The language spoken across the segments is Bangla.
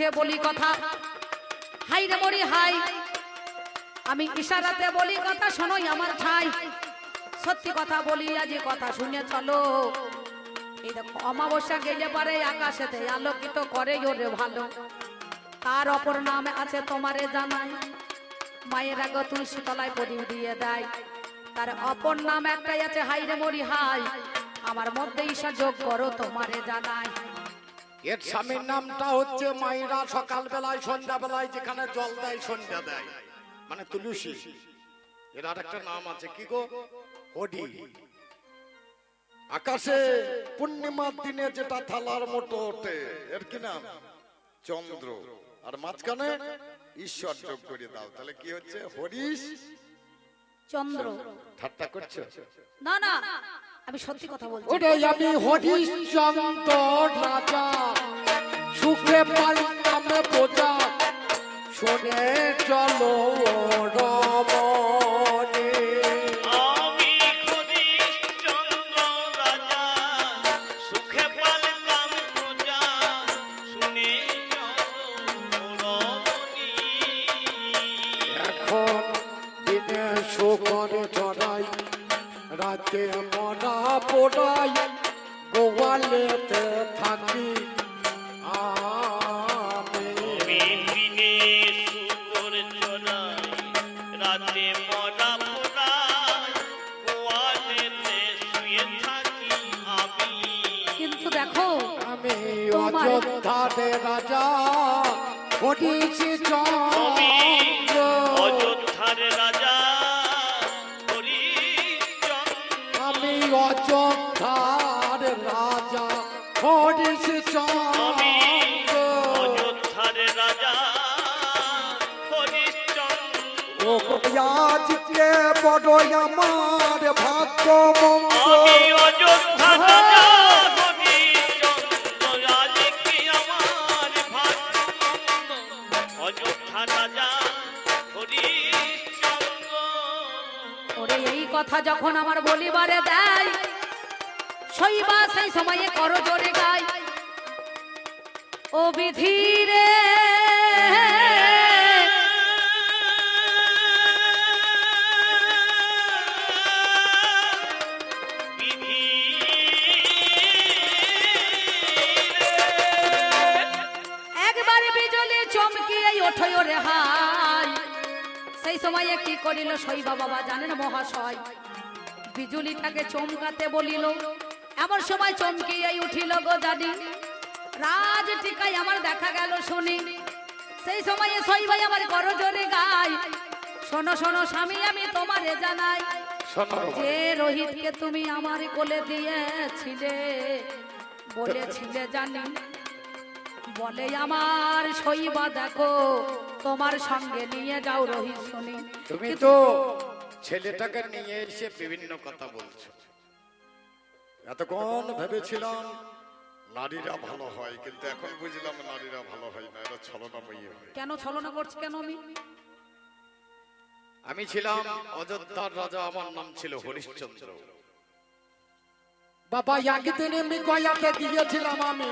বলি কথা, হাই রে মরি হাই। আমি ইশারাতে বলি কথা, শোনোই আমার ঠাই। সত্যি কথা বলি, আজ কথা শুনে চলো। এই দেখো, অমাবস্যা গেলে পারে আকাশেতে আলোকিত করে, ওরে ভালো। তার অপর নাম আছে তোমারে জানাই। মায়ের আগে তুলসী তলায় পরি দিয়ে দেয়। তার অপর নাম একটাই আছে, হাই রে মরি হাই। আমার মধ্যে ঈশা যোগ করো, তোমারে জানাই। এর স্বামীর নামটা হচ্ছে মাইরা সকাল বেলায় সন্ধ্যা বেলায় যেখানে জল দেয় সন্ধ্যা দেয়। মানে তুলসী। এর আর একটা নাম আছে কি গো? হডি। আকাশে পূর্ণিমার দিনে যেটা থালার মতো ওঠে এর কি নাম? চন্দ্র। আর মাঝখানে ঈশ্বর যোগ করে দাও। তাহলে কি হচ্ছে? হরিশ? চন্দ্র। ঠাট্টা করছ? না না। আমি সত্যি কথা বলছি। ওরে আমি হরিশ্চন্দ্র রাজা সুখে পাইলাম প্রজা শুনে চলো রমণী রাতে মরা পোড়াই গোয়ালেতে থাকি। রাতে মরা পোড়াই, গোয়ালেতে শুয়ে থাকি আমি। কিন্তু দেখো আমি অযোধ্যাতে রাজা হরিছি আমি যখন আমার বলিবারে দেয়, শৈবা সেই সময়ে করো জোরে গায়। ও বিধিরে সেই সময়ে কি করিল শৈবা বাবা জানেন মহাশয়? বিজুলিটাকে চমকাতে বলিল এমন সময় চমকিয়ে উঠিল গো দাদি। রাজ টিকাই আমার দেখা গেল শুনি। সেই সময়ে শৈবাই আমার করজোরে গাই শোনো শোনো স্বামী আমি তোমারে জানাই যে রোহিতকে তুমি আমার কোলে দিয়েছিলে বলেছিলে জানি। বলে আমার শৈবা দেখো তোমার সঙ্গে নিয়ে যাও রোহিত শুনি। তুমি তো ছেলেটাকে নিয়ে এসে বিভিন্ন কথা বলছো। এতক্ষণ ভেবেছিলাম নারীরা ভালো হয় কিন্তু এখন বুঝলাম নারীরা ভালো হয় না এরা ছলনাময়ী হয়। কেন ছলনা করছে কেন আমি? আমি ছিলাম অযোধ্যার রাজা আমার নাম ছিল হরিশ্চন্দ্র। বাবা একদিন আমি গয়াতে গিয়েছিলাম আমি।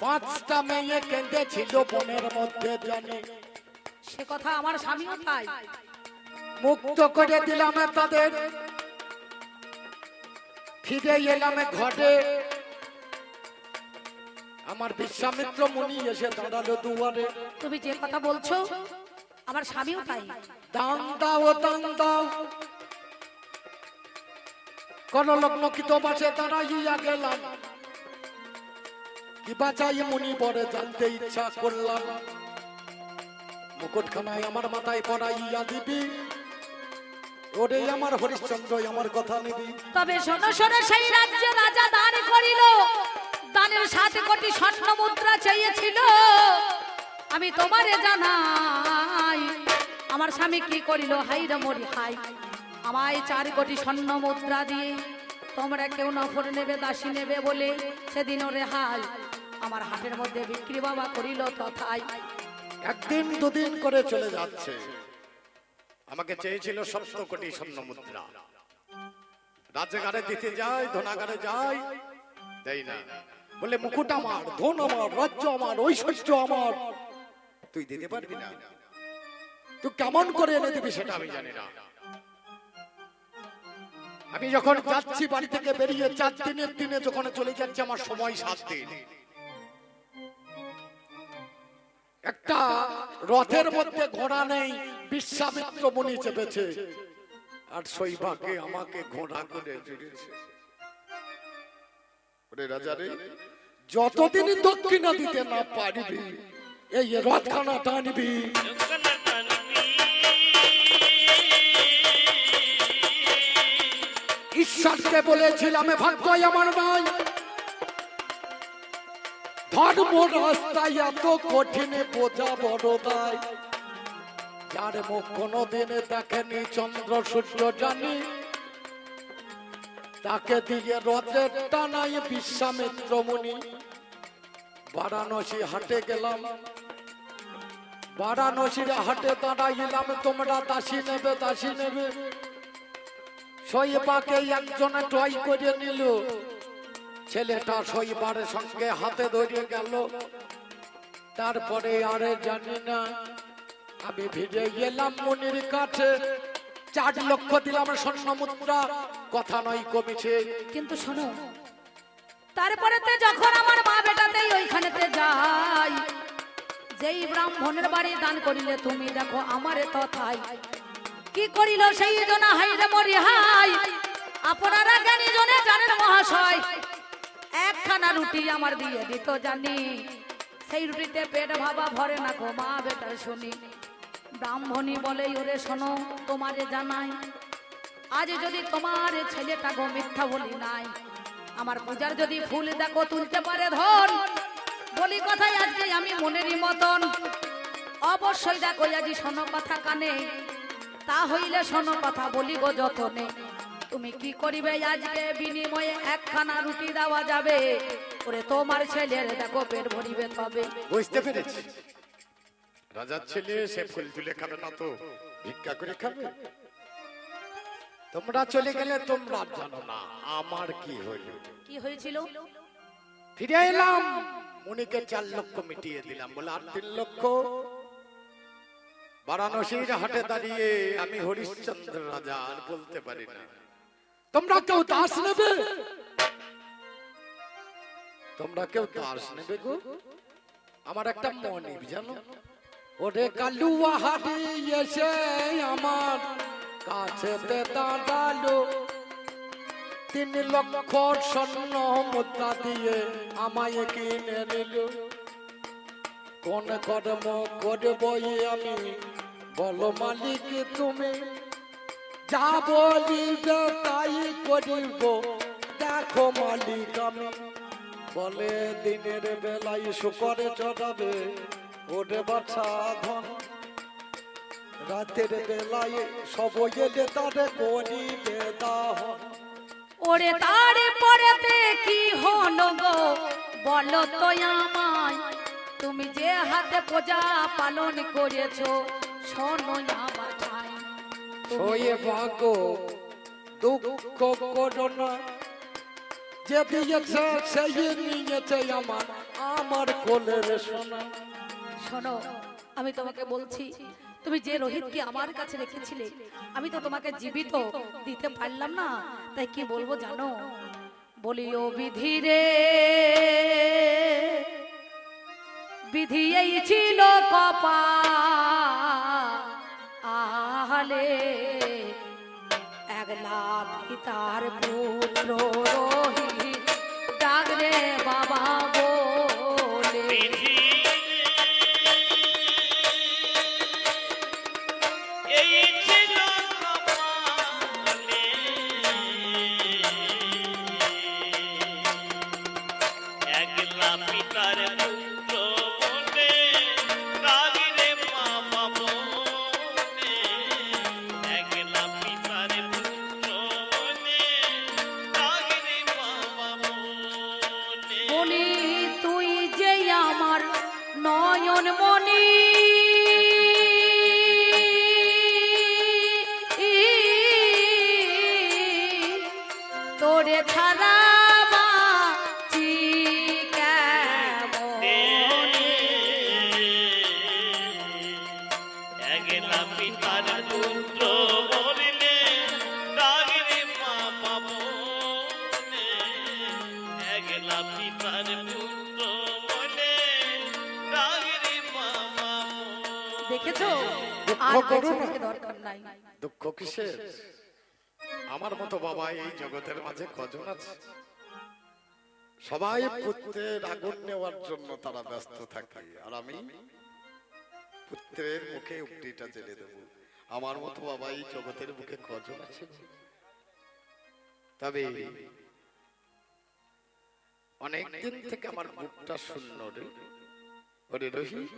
পাঁচটা মেয়ে কেঁদেছিল বনের মধ্যে জানে। সে কথা আমার স্বামীও তাই। মুক্ত করে দিলাম তাদের। ফিরে এলাম ঘরে। আমার বিশ্বামিত্র মুনি এসে দাঁড়াল দুয়ারে। তুমি যে কথা বলছো আমার স্বামীও তাই। দান দাও দান দাও। কোন লগ্ন কি তো বাসে দাঁড়াইয়া গেলাম। কি বাঁচাই মুনি বরে জানতে ইচ্ছা করলাম। মুকুটখানায় আমার মাথায় পড়াইয়া দিবি। ওরে আমার হরিশ্চন্দ্র, আমার কথা নিবি। তবে শোনো শোনো, সেই রাজ্যে রাজা দান করিল। দানের সাত কোটি স্বর্ণ মুদ্রা চেয়েছিল। আমি তোমারে জানাই, আমার স্বামী কি করিল? হাই মরি, হাই। আমায় চার কোটি স্বর্ণ মুদ্রা দিয়ে তোমরা কেউ নফর নেবে, দাসী নেবে বলে সেদিন ওরে হাই। আমার হাটের মধ্যে বিক্রি বাবা করিল তথায়। একদিন দুদিন করে চলে যাচ্ছে। আমাকে চেয়েছিল সপ্ত কোটি স্বর্ণ মুদ্রা। রাজ্যগারে দিতে যায়, ধনাগারে যায় দেই না। বলে, মুকুট আমার, ধন আমার, রাজ্য আমার, ঐশ্বর্য আমার। তুই দিতে পারবি না। তুই কেমন করে এনে দিবি সেটা আমি জানি না। আমি যখন যাচ্ছি বাড়ি থেকে বেরিয়ে, চার দিনের দিনে যখন চলে যাচ্ছে, আমার সময় সাত দিন। একটা রথের মধ্যে ঘোড়া নেই বিশ্বামিত্র মুনি চেপেছে আর সৈভাগে আমাকে ঘোড়া করে জুড়েছে ওরে রাজা রে যতদিন দক্ষিণা দিতে না পারবি এই রথখানা টানবি। ঈশ্বরকে বলেছিলাম ভাগ্য আমার নাই ধর্ম রাস্তায় এত কঠিন বোঝা বড় দায়। যার মুখ কোনোদিনে দেখেনি চন্দ্র, সূর্য, জানি। তাকে দিয়ে রথের টানাই বিশ্বামিত্র মুনি। বারাণসী হাটে গেলাম। বারাণসীর হাটে দাঁড়াইলাম, তোমরা দাসী নেবে দাসী নেবে। শৈবাকে একজনে টয় করে নিল। ছেলেটা শৈবারের সঙ্গে হাতে ধরে গেল। তারপরে আরে জানি না, আমি ভিজে গেলাম মনির কাছে। চার লক্ষ দিলাম স্বর্ণ মুদ্রা, কথা নয় কমেছে। কিন্তু শোনো, তারপরেতে যখন আমার মা বেটাতেই ওইখানেতে যাই যেই ব্রাহ্মণের বাড়ি দান করিলে তুমি দেখো আমারে তথাই কি করিল সেই জন হাইরে মরি হাই আপনারা জ্ঞানী জনে জানেন মহাশয় একখানা রুটি আমার দিয়ে দিত জানি। সেই রুটিতে পেট ভাবা ভরে না গো মা বেটার শুনি। ব্রাহ্মণী বলে, ওরে শোনো, তোমারে জানাই, আজ যদি তোমার ছেলেটা গো মিথ্যা বলি নাই, আমার পূজার যদি ফুল দেখো তুলতে পারে ধন, বলি কথাই আজকে আমি মনেরই মতন। অবশ্যই দেখো আজি শোনো কথা কানে, তা হইলে শোনো কথা বলি গো যতনে। তুমি কি করিবে আজকে বিনিময়ে একখানা রুটি দেওয়া যাবে? ওরে তোমার ছেলের দেখো পেট ভরিবে তবে। বুঝতে পেরেছি। রাজার ছেলে সে ফুল তুলে খাবে না তো ভিক্ষা করে খাবে। তোমরা চলে গেলে তোমরা জানো না আমার কি হইল। কি হয়েছিল? ফিরে এলাম মুনিকে চার লক্ষ মিটিয়ে দিলাম। বলে আর তিন লক্ষ? বারাণসীর হাটে দাঁড়িয়ে আমি হরিশ্চন্দ্র রাজা আর বলতে পারি না। তোমরা কেউ দাস নেবে? তোমরা কেউ দাস নেবে গো? আমার একটা মনিব জানো? ওরে কালুয়া হাটে এসে আমার কাছেতে দাঁড়াল। তিন লক্ষ স্বর্ণ মুদ্রা দিয়ে আমায় কিনে নিল। কোন কর্ম করবই আমি? বলো মালিক তুমি। যা বলিবে তাই করিব। দেখো মালিক আমি। বলে দিনের বেলায় শুকরে চড়াবে ওরে বাছা ধন। রাতের বেলায় সব এলে তারে করিবে দাহন। ওরে তারে পরেতে কি হলো গো? বলো তো আমায়। তুমি যে হাতে পূজা পালন করেছ, শোনো আমার শোয়ে ভাগো দুঃখ করো না যে দিয়েছে, সেই নিয়েছে আমার আমার কোলের সোনা। শোনো, আমি তোমাকে বলছি, তুমি যে রোহিতকে আমার কাছে রেখেছিলে, আমি তো তোমাকে জীবিত দিতে পারলাম না। তাই কি বলব জানো? বলি ও বিধি রে। বিধি এই ছিল কপা আহলে একলা পিতার পুত্র রোহিত ডাকরে বাবা জগতের মাঝে কজন আছে? সবাই পুত্রের আগুন নেওয়ার জন্য তারা ব্যস্ত থাকে। আর আমি পুত্রের মুখে উক্তিটা জেলে দেব। আমার মতো বাবা এই জগতের মুখে কজন আছে? তবে অনেক দিন থেকে আমার বুকটা শূন্য রে। ওরে রোহিত,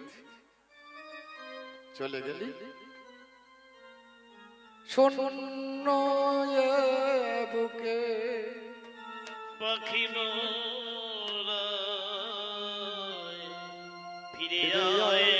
চলে গেলি? শূন্য বুকে পাখি ফিরে আয়।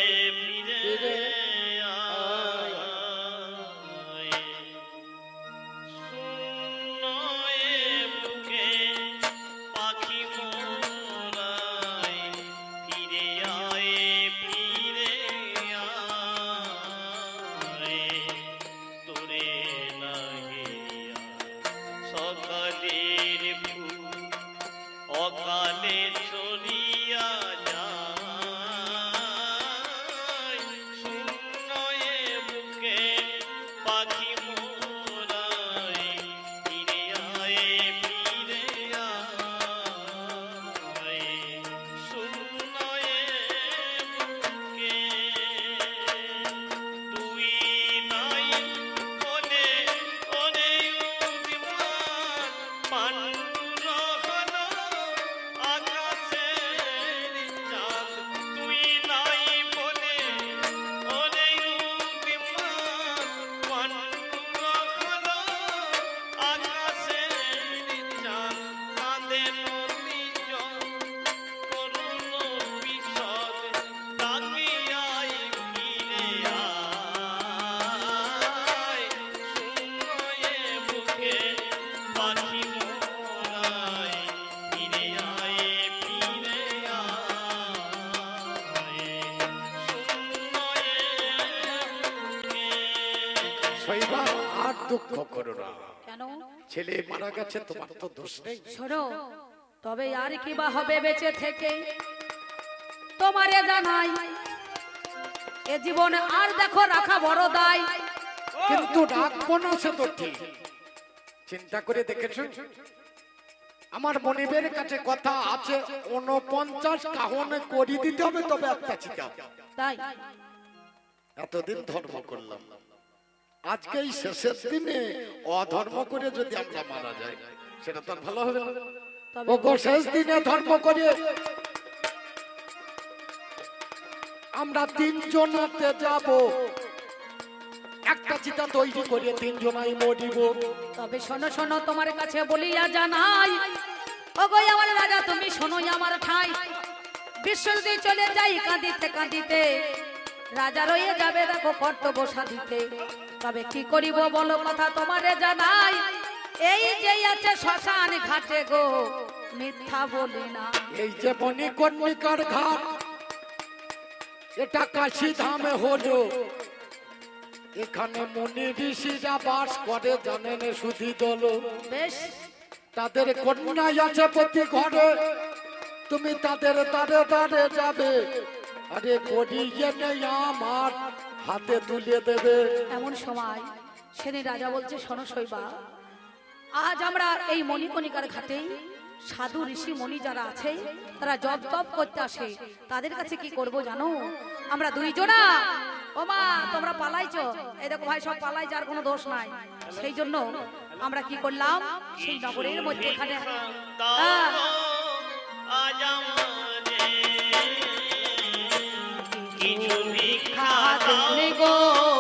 ছেলে মারা গেছে তোমার তো দোষ নেই। শোনো তবে আর কি বা হবে বেঁচে থেকে? তোমারে জানাই এ জীবনে আর দেখো রাখা বড় দায়। কিন্তু রাখব না সে তো ঠিক চিন্তা করে দেখেছ? আমার মনিবের কাছে কথা আছে উনপঞ্চাশ কাহনে করি দিতে হবে তবে একটা চিতা। তাই? এতদিন ধর্ম করলাম। আজকে এই শেষের দিনে অধর্ম করে যদি আমরা মারা যাই সেটা তো ভালো হবে না। ও গো শেষ দিনে ধর্ম করে আমরা তিনজনাতে যাব। একটা চিতা তৈরি করে তিনজনাই মরিব। তবে শোনো শোনো তোমার কাছে বলিয়া জানাই ও গো আমার রাজা তুমি শোনোই আমার ঠাই। বিশ্ব যদি চলে যাই কাঁদিতে কাঁদিতে। রাজা রয়ে যাবে দেখো কর্তব্য সাধিতে। তবে কি করিব বলো কথা তোমারে জানাই। এই যে আছে শ্মশান ঘাটে গো মিথ্যা বলি না। এই যে মণিকর্ণিকার ঘাট এটা কাশি ধামে হলো। এখানে মুনি ঋষিরা বাস করে জানেন সুধি দল। বেশ। তাদের কন্যাই আছে প্রতি ঘরে। তুমি তাদের দাঁড়ে দাঁড়ে যাবে। আরে করিয়ে নেই আমার হাতে তুলে দেবে। এমন সময় সেদিন রাজা বলছে শোনো শৈবা আজ আমরা এই মণিকণিকার ঘাটেই সাধু ঋষি মণি যারা আছে তারা জপ তপ করতে আসে। তাদের কাছে কি করব জানো? আমরা দুইজনা। ও মা তোমরা পালাইছো। এই দেখো ভাই সব পালাই যার কোনো দোষ নাই। সেই জন্য আমরা কি করলাম? সেই নগরের মধ্যেখানে হ্যাঁ, আজ দাও খাদেন গো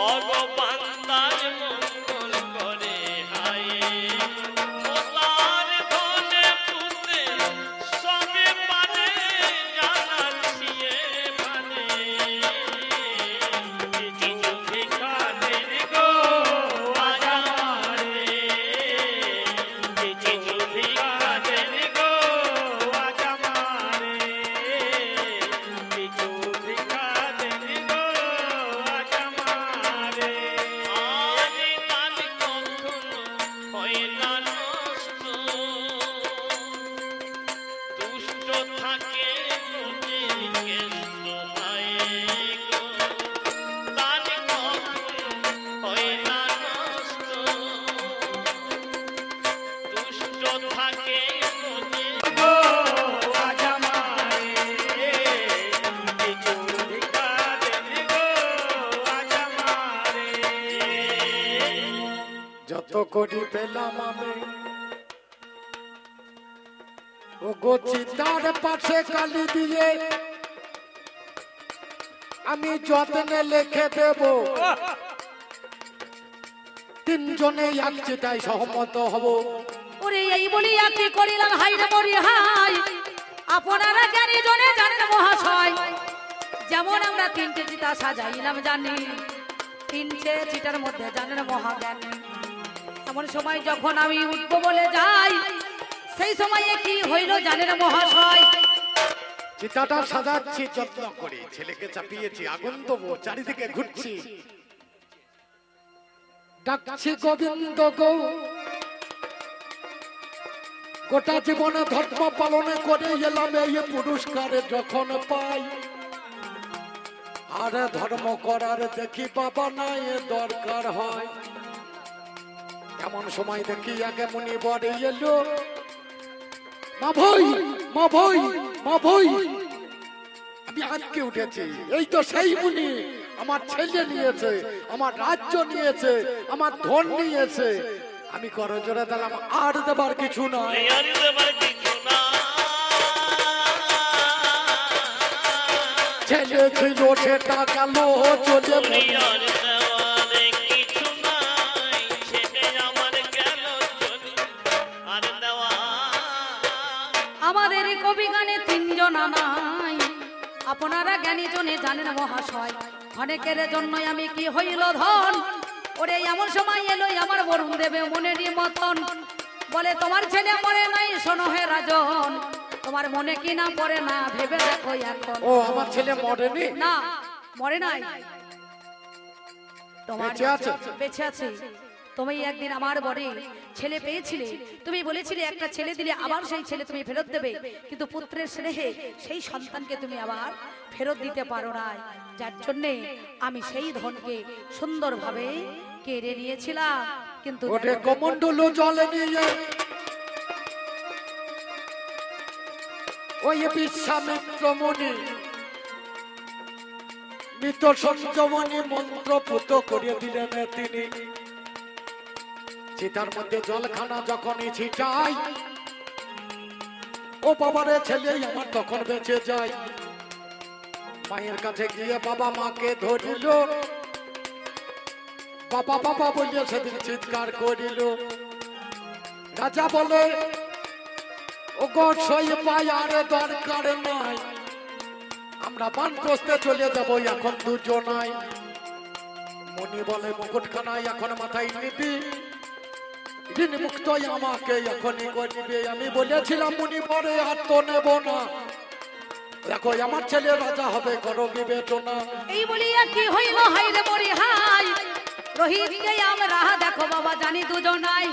ভগবান তার যত করি পেলাম আমি, ও গো চিতার পাশে কালি দিয়ে, আমি যত্নে লিখে দেব। তিনজনে এক চিতায় সহমত হব। ওরে এই বলিয়া কি করিলাম হাই রে মরি হাই আপনারা জ্ঞানী জনে জানেন মহাশয় যেমন আমরা তিনটে চিতা সাজাইলাম জানি। তিনটে চিতার মধ্যে জানেন মহাজ্ঞানী। এমন সময় যখন আমি উঠবো বলে যাই সেই সময়ে কি হইল জানেন মহাশয়? চিতাটা সাজাচ্ছি যত্ন করে। ছেলেকে চাপিয়েছি আগুন দেবো চারিদিকে ঘুরছি। ডাকছি গোবিন্দ গৌ গোটা জীবনে ধর্ম পালনে করে এলাম এই পুরস্কারে যখন পাই। আর ধর্ম করার দেখি বাবা নাই দরকার হয়। এমন সময় দেখি আগে মুনি বরে এলো। মা ভই মা ভই মা ভই আমি আজকে উঠেছি। এই তো সেই মুনি আমার ছেলে নিয়েছে, আমার রাজ্য নিয়েছে, আমার ধন নিয়েছে। আমি করজোরে দিলাম আর দেবার কিছু নয় আর দেবার কিছু না ছেলে ছিল সেটা গেল চলে আমাদের কবি গানে তিনজন নাই আপনারা জ্ঞানী জনে জানেন মহাশয় অনেকের জন্যই আমি কি হইল ধন? ওরে এমন সময় এলো আমার বরুণ দেবে মনেরই মতন। বলে তোমার ছেলে মরে নাই শোনো হে রাজন। তোমার মনে কি না পড়ে না ভেবে দেখো এখন। ও আমার ছেলে মরেনি? না মরে নাই। তোমার বেঁচে আছে? বেঁচে আছে। তুমি একদিন আমার বরে ছেলে পেয়েছিলে। তুমি বলেছিলে একটা ছেলে দিলে আবার সেই ছেলে তুমি ফেরত দেবে। কিন্তু পুত্রের স্নেহে সেই সন্তানকে তুমি আবার ফেরত দিতে পারো না যার জন্যে আমি সেই ধনকে সুন্দরভাবে কেড়ে নিয়েছিলাম কিন্তু ওরে কমন্ডল জলে নিয়ে। ওই বিশ্বামিত্র মুনি মৃত সঞ্জমণি করিয়ে দিলেন তিনি। মধ্যে জলখানা যখনই ছিটাই ও বাবারে ছেলে আমার তখন বেঁচে যায়। মায়ের কাছে গিয়ে বাবা মাকে ধরিল বাবা বাবা বলিয়া সেদিন চিৎকার করিল। রাজা বলে ও গড পাই আর দরকার নাই। আমরা বানপ্রস্তে চলে যাব, এখন দুজনাই। মনি বলে মুকুট মুকুটখানায় এখন মাথায় নিবি। ঋণ মুক্ত আমাকে এখনই করিবে। আমি বলেছিলাম মুনি পরে আর তো নেব না। দেখো, আমার ছেলে রাজা হবে করো বিবেচনা। এই বলিয়া কি হইল হাই রে মরি হাই রোহিতকে আমরা দেখো বাবা জানি দুজনাই।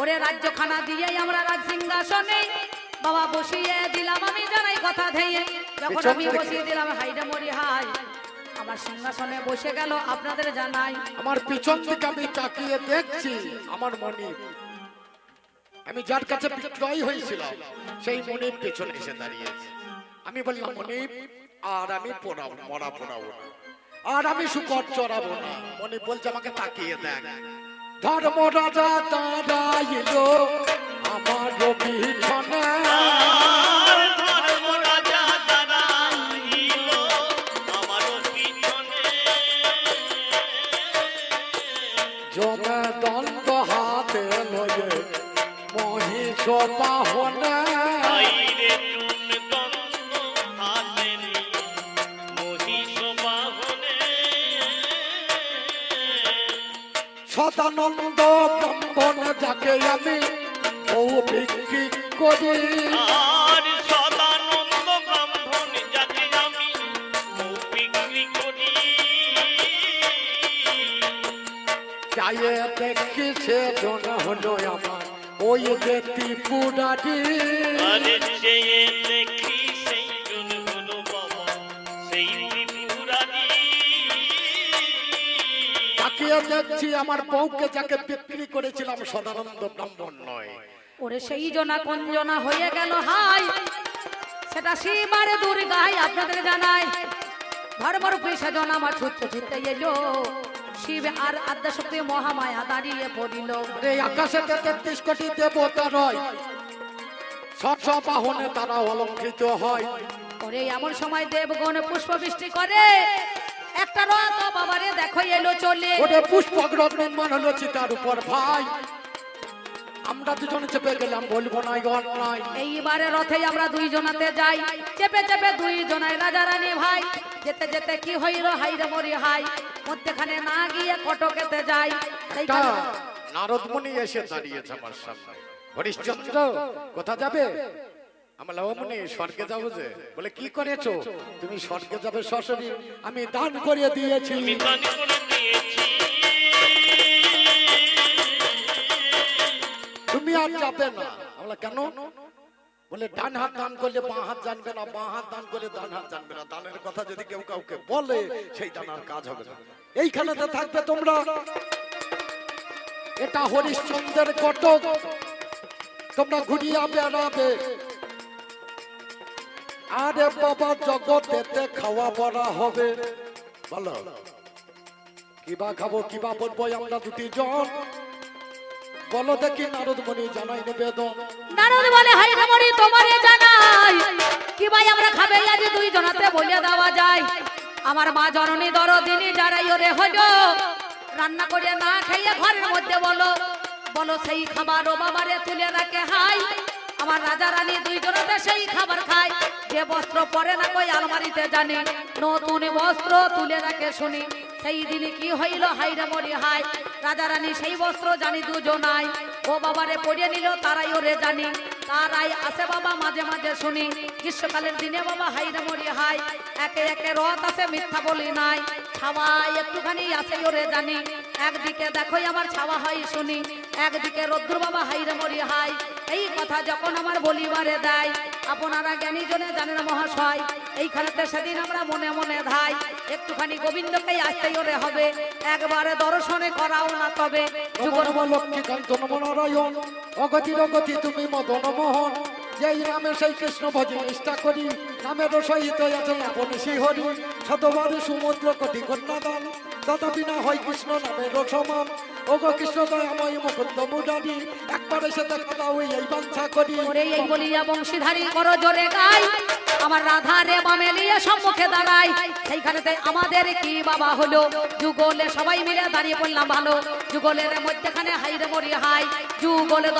ওরে রাজ্যখানা দিয়ে আমরা রাজ সিংহাসনে। বাবা বসিয়ে দিলাম আমি জানাই কথা ধেয়ে। যখন আমি বসিয়ে দিলাম হাই মরি হাই আমার সিংহাসনে বসে গেল আপনাদের জানাই। আমার পিছন থেকে আমি তাকিয়ে দেখছি আমার মনিব আমি যার কাছে বিক্রয় হয়েছিলাম সেই মনিব পেছনে এসে দাঁড়িয়েছে। আমি বললাম আর আমি পোড়াবো মরা পোড়াবো না। আর আমি শুকর চড়াবো না। মনে বলছে আমাকে তাকিয়ে দেখ। ধর্ম রাজা দাঁড়াইল দেখছি আমার বউকে যাকে বিক্রি করেছিলাম সদানন্দ ব্রাহ্মণ নয়। ওরে সেই জনা কঞ্জনা হয়ে গেল হাই। সেটা শিবারে দুর্গাই আপনাদের জানাই। ধর্মরূপী সেজন আমার ছুটতে ছুটতে এলো। শিব আর আদ্যাশক্তি মহামায়া দাঁড়িয়ে পড়িল। এই আকাশে তেত্রিশ কোটি দেবতা রয়। বাহনে তারা অলঙ্কৃত হয়। ওরে এমন সময় দেবগণ পুষ্প বৃষ্টি করে। একটা রথ বাবারে দেখো এলো চলে ওরে পুষ্পগ্রহ নির্মাণ হলো চিতার উপর ভাই। আমরা দুজনে চেপে গেলাম বলব না নাই। এইবারে রথে আমরা দুইজনাতে যাই। চেপে চেপে দুইজনাই রাজা রানী ভাই। যেতে যেতে কি হইল হাইরে মরি হাই। মধ্যখানে না গিয়ে কটকেতে যাই। সেইখানে নারদমণি এসে দাঁড়িয়েছে আমার সামনে। হরিশ্চন্দ্র কোথা যাবে? আমার লাভমণি স্বর্গে যাব যে। বলে কি করেছ? তুমি স্বর্গে যাবে সশরীর। আমি দান করে দিয়েছি। তুমি আর যাবে না। আমরা কেন? বলে ডান হাত দান করলে বাঁ হাত জানবে না বাঁ হাত দান করলে ডান হাত জানবে না। দানের কথা যদি কেউ কাউকে বলে সেই দানার কাজ হবে না। এইখানেতে থাকবে তোমরা। এটা হরিশ্চন্দ্রের কটক। তোমরা ঘুরিয়ে ঘুরিয়া বেড়াবে। আরে বাবা, জগতেতে খাওয়া পড়া হবে। বলো, কিবা খাব, কিবা বলব আমরা দুটি জন? বলো দেখি নারদমণি জানাই নিবেদন। নারদ বলে হাইরে মরি তোমারে জানাই। কি ভাই আমরা খাবে, আজ দুইজনাতে বলে দেওয়া যায়। আমার মা জননী দরদিনী যারাই ওরে হলো রান্না করে না খাইয়ে ঘরের মধ্যে বলো বলো সেই খাবার ও বাবারে তুলে রাখে, হাই। আমার রাজা রানী দুইজনতে সেই খাবার খায়। যে বস্ত্র পরে না কই আলমারিতে জানি। নতুন বস্ত্র তুলে রাখে শুনি। সেই দিনে কি হইল হাইরে মরি হাই রাজা রানী সেই বস্ত্র জানি দুজনাই ও বাবারে পড়িয়ে নিল, তারাই ওরে জানি। তারাই আসে বাবা মাঝে মাঝে শুনি। গ্রীষ্মকালের দিনে বাবা হাইরে মরি হাই একে একে রথ আছে, মিথ্যা বলি নাই। ছাওয়া একটুখানি আসে ওরে জানি। একদিকে দেখোই আমার ছাওয়া হয় শুনি। একদিকে রদ্র বাবা হাইরে মরি হাই এই কথা যখন আমার বলিবারে দেয়, আপনারা জ্ঞানী জনে জানেন মহাশয়, এইখানেতে সেদিন আমরা মনে মনে ধাই, একটুখানি গোবিন্দকেই আসতেই ওরে হবে, একবারে দর্শনে করাও না তবে। যুগল নম লক্ষ্মীকান্ত নম নারায়ণ, অগতি অগতি তুমি মদন মোহন, যেই নামে সেই কৃষ্ণ ভজি নিষ্ঠা করি, নামের সহিত আছে আপনি শ্রীহরি শতবার সমুদ্র কোটি কন্যাদান, তথাপি না হয় কৃষ্ণ নামের সমান আমার রাধা রে বামেলিয়ে সম্মুখে দাঁড়াই। সেইখানেতে আমাদের কি বাবা হলো? যুগলে সবাই মিলে দাঁড়িয়ে পড়লাম ভালো। যুগলের মধ্যেখানে হাই রে মরি হাই, যুগলে